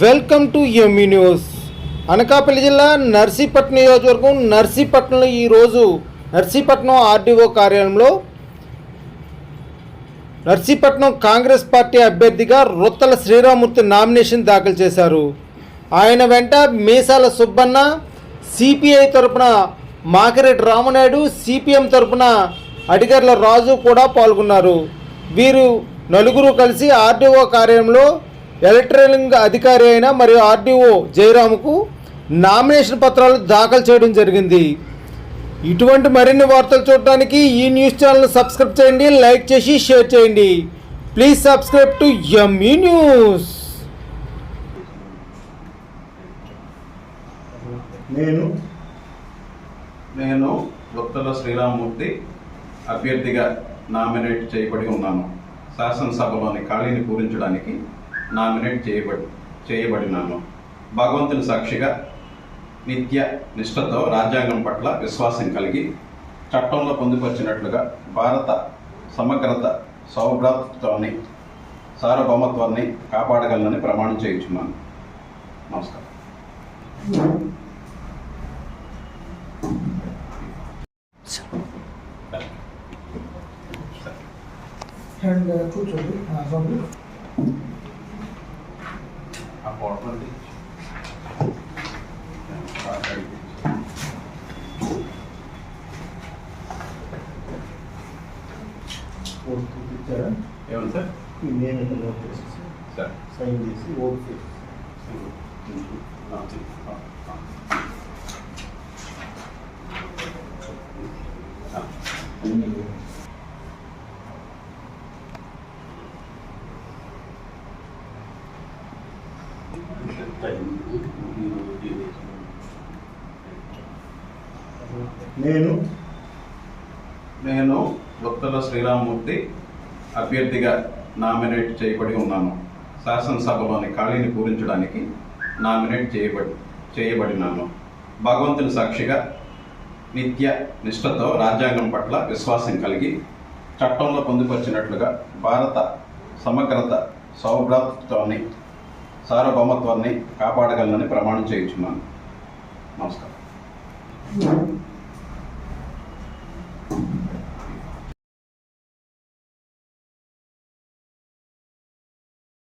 Welcome to ME news Anakapalli జిల్లా నర్సీపట్నం నియోజకవర్గం నర్సీపట్నంలో ఈరోజు నర్సీపట్నం ఆర్డీఓ కార్యాలయంలో నర్సీపట్నం కాంగ్రెస్ పార్టీ అభ్యర్థిగా రొత్తల శ్రీరామూర్తి నామినేషన్ దాఖలు చేశారు. ఆయన వెంట మీసాల సుబ్బన్న సిపిఐ తరపున మాకిరెడ్డి రామనాయుడు సిపిఎం తరపున అడిగర్ల రాజు కూడా పాల్గొన్నారు. వీరు నలుగురు కలిసి ఆర్డీఓ కార్యాలయంలో ఎలక్ట్రానిక్ అధికారి అయిన మరియు ఆర్డీఓ జయరాముకు నామినేషన్ పత్రాలు దాఖలు చేయడం జరిగింది. ఇటువంటి మరిన్ని వార్తలు చూడడానికి ఈ న్యూస్ ఛానల్ సబ్స్క్రైబ్ చేయండి లైక్ చేసి షేర్ చేయండి. Please subscribe to ME news. నేను నేను వృత్తల శ్రీరామూర్తి అభ్యర్థిగా నామినేట్ చేయబడి ఉన్నాను. శాసనసభలోని ఖాళీని పూరించడానికి నామినేట్ చేయబడి చేయబడినాను. భగవంతుని సాక్షిగా నిత్య నిష్ఠతో రాజ్యాంగం పట్ల విశ్వాసం కలిగి చట్టంలో పొందుపరిచినట్లుగా భారత సమగ్రత సౌభ్రాతత్వాన్ని సార్వభౌమత్వాన్ని కాపాడగలనని ప్రమాణం చేయించున్నాను. నమస్కారం. అండ్ కూర్చోండి బాబు ఆ ఫోటో ఓట్ ఇచ్చారా ఏమన్నా సార్ ఈ నేమ్ ఎంత నోట్ చేసేసి సార్ సైన్ చేసి ఓట్ చేసి నేను నేను వృత్తల శ్రీరామూర్తి అభ్యర్థిగా నామినేట్ చేయబడి ఉన్నాను. శాసనసభలోని ఖాళీని పూరించడానికి నామినేట్ చేయబడి చేయబడినాను. భగవంతుని సాక్షిగా నిత్య నిష్ఠతో రాజ్యాంగం పట్ల విశ్వాసం కలిగి చట్టంలో పొందుపరిచినట్లుగా భారత సమగ్రత సౌభ్రాతత్వాన్ని సార్వభౌమత్వాన్ని కాపాడగలనని ప్రమాణం చేయించున్నాను. నమస్కారం.